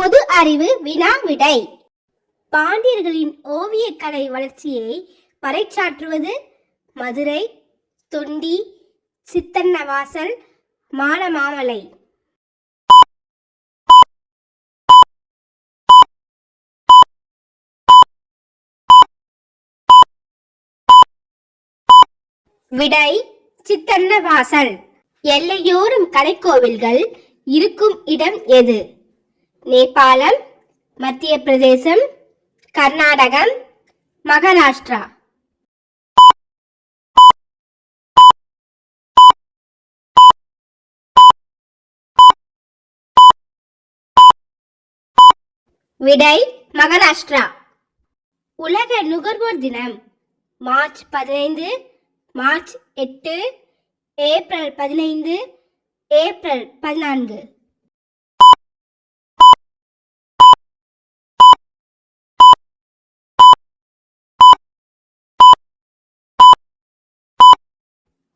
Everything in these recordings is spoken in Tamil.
பொது அறிவு வினா விடை பாண்டியர்களின் ஓவியக்கலை வளர்ச்சியை பறைச்சாற்றுவது மதுரை தொண்டி சித்தன்னவாசல் மாலமாமலை. விடை சித்தன்னவாசல். எல்லையோரம் கலைக்கோவில்கள் இருக்கும் இடம் எது? நேபாளம் மத்திய பிரதேசம் கர்நாடகம் மகாராஷ்டிரா. விடை மகாராஷ்டிரா. உலக நுகர்வோர் தினம் மார்ச் பதினைந்து மார்ச் எட்டு ஏப்ரல் பதினைந்து ஏப்ரல் பதினான்கு.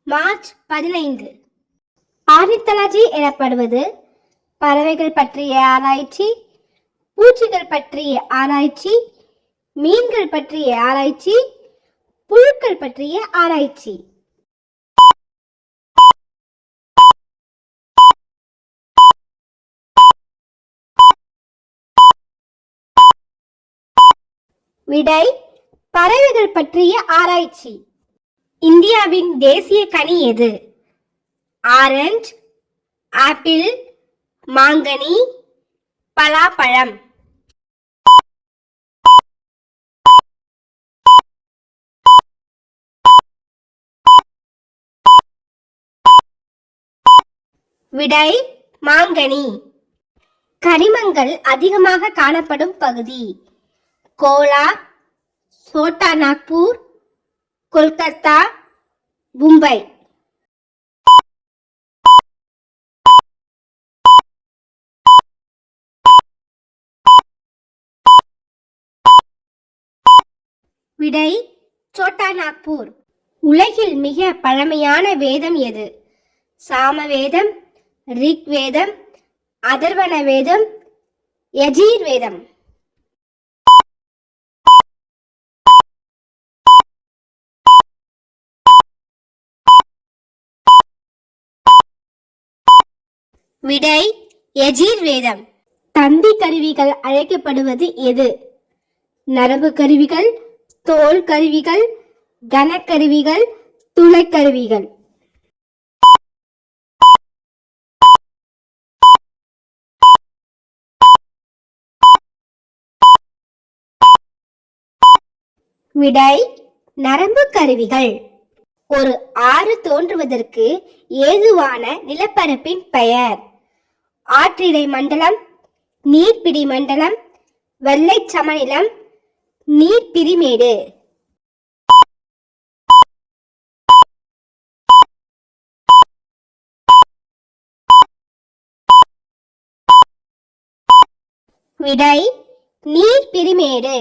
மார்ச் பதினைந்து. ஆர்னித்தலஜி எனப்படுவது பறவைகள் பற்றிய ஆராய்ச்சி பூச்சிகள் பற்றிய ஆராய்ச்சி மீன்கள் பற்றிய ஆராய்ச்சி புழுக்கள் பற்றிய ஆராய்ச்சி. விடை பறவைகள் பற்றிய ஆராய்ச்சி. இந்தியாவின் தேசிய கனி எது? ஆரஞ்சு ஆப்பிள் மாங்கனி பலாப்பழம். விடை மாங்கனி. கனிமங்கள் அதிகமாக காணப்படும் பகுதி. கோலா சோட்டா நாக்பூர் கொல்கத்தா மும்பை. விடை சோட்டா நாக்பூர் உலகில் மிக பழமையான வேதம் எது? சாமவேதம் ரிக் வேதம் அதர்வண வேதம் யஜீர் வேதம் விடை யஜீர் வேதம் தந்தி கருவிகள் அழைக்கப்படுவது எது? நரம்பு கருவிகள் தோல் கருவிகள் கனக்கருவிகள் துளைக்கருவிகள் விடை நரம்பு கருவிகள். ஒரு ஆறு தோன்றுவதற்கு ஏதுவான நிலப்பரப்பின் பெயர். ஆற்றிடை மண்டலம் நீர்ப்பிடி மண்டலம் வெள்ளை சமநிலம் நீர்பிரிமேடு விடை நீர்ப்பிரிமேடு.